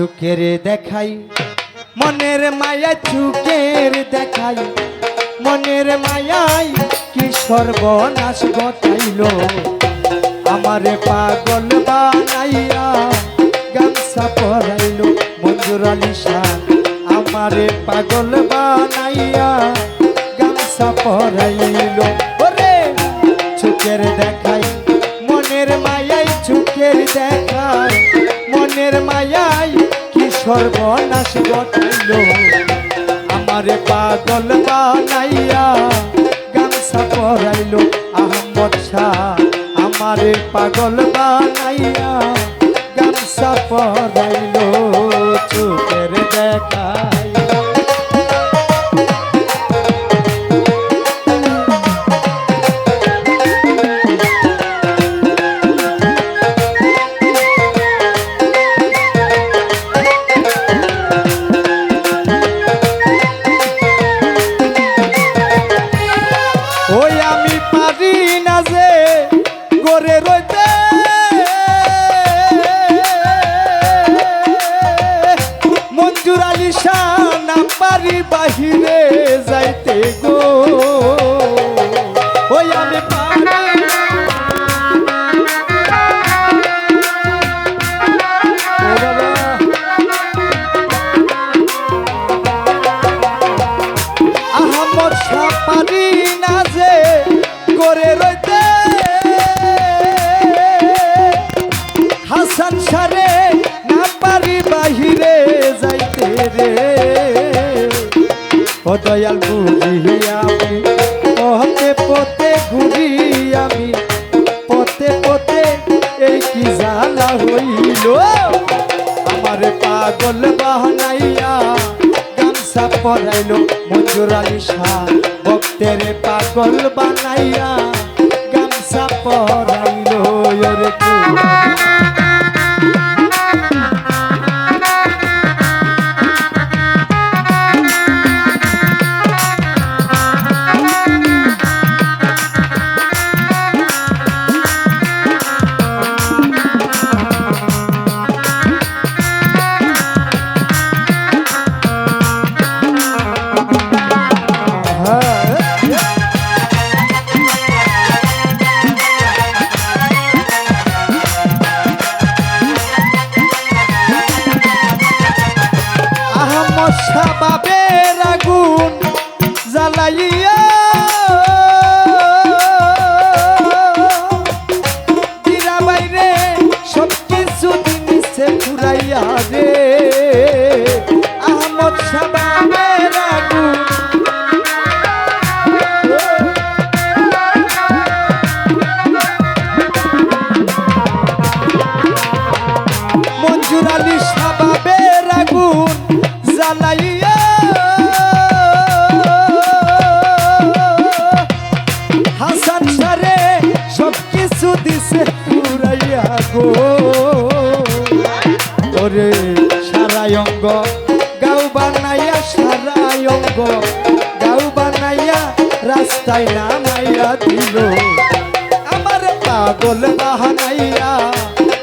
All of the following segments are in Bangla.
চুকের দেখাই, মনের মায়া চুকের দেখাই, মনের মায়াই কি সর্বনাশ ঘটাইল? আমারে পাগল বানাইয়া গামছা পরাইল মঞ্জুর আলী শাহ। আমারে পাগল বানাইয়া গামছা পরাইল। ওরে চুকের দেখাই, মনের মায়াই চুকের দেখাই। সর্বনাশ ঘটাইল আমারে পাগল বানাইয়া গামছা পরাইল আহমদ শাহ। আমারে পাগল বানাইয়া গামছা পরাইল চোখের দেখাই যাইতে দয়াল বুঝি আমি। পথে পথে ঘুরি আমি। পথে পথে এই কি জ্বালা হইল? আমার পাগল বাহানাইয়া গামছা পরাইল মঞ্জুর আলী শাহ ভক্তের পাগল বানাইয়া আহমদ শাবাবের আগুন জ্বালাইয়া সারাই অঙ্গ গাও বানাইয়া, রাস্তায় নামাইয়া দিল। আমার পাগল বাহানাইয়া,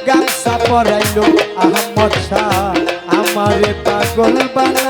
গামছা পরাইল আহমদ শাহ। আমার পাগল বানাইয়া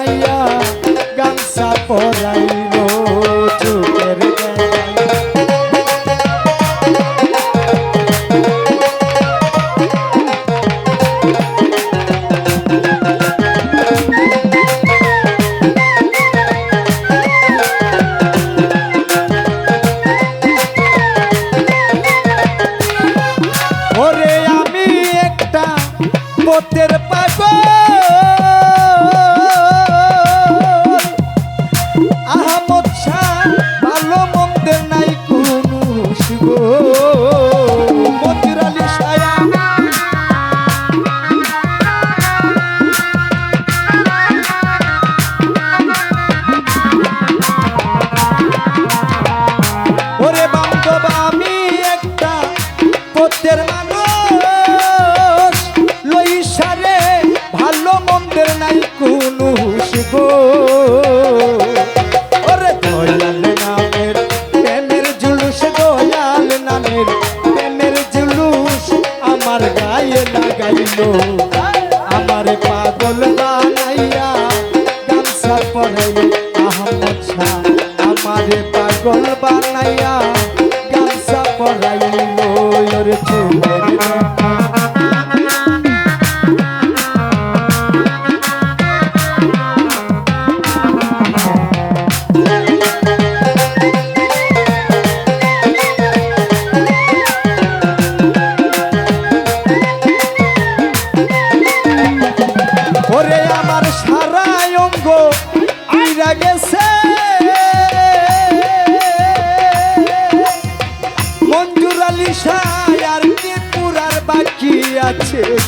পথের পাগল। আহমদ শাহ ভালো মন্দের নাই কোনো শিগো মন্দির আলী সায়া ওরে বান্ধব, আমি একটা পথের মানুষ। জানো আমার পাগল বানাইয়া গামছা পরাইল আহমদ শাহ। আমার পাগল বানাইয়া গামছা পরাইল ওর চুমা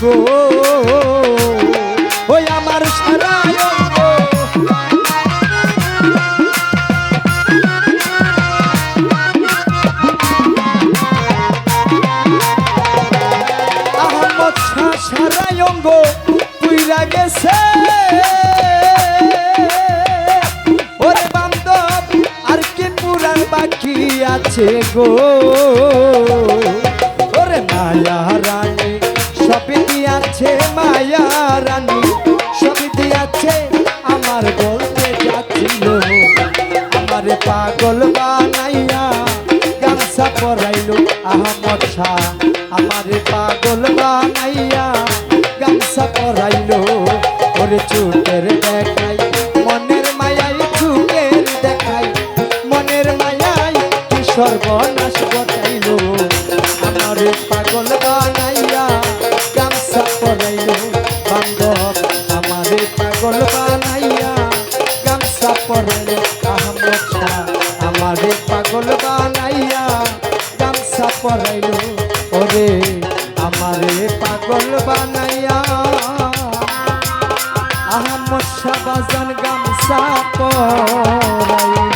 গো। ওই আমার সারা সারাই অঙ্গ গেছে ওরে বান্ধব, আর কি পুরাণ বাকি আছে গো? ওরে মায়ারা দিয়াছে মায়া রানী সবই দিয়াছে, আমার বলতে যাচ্ছিল। আমারে পাগল বানাইয়া গামছা পরাইলো আহমদ শাহ। আমারে পাগল বানাইয়া গামছা পরাইলো, ওরে চুটের দেখাই, মনের মায়াই চুটের দেখাই, মনের মায়াই কি সর্বনাশ ঘটাইলো। আমারে পাগল বানাইয়া পরাইলো ওরে আমারে পাগল বানাইয়া। আহমদ শাহ বাজান গামছা পরাইলো।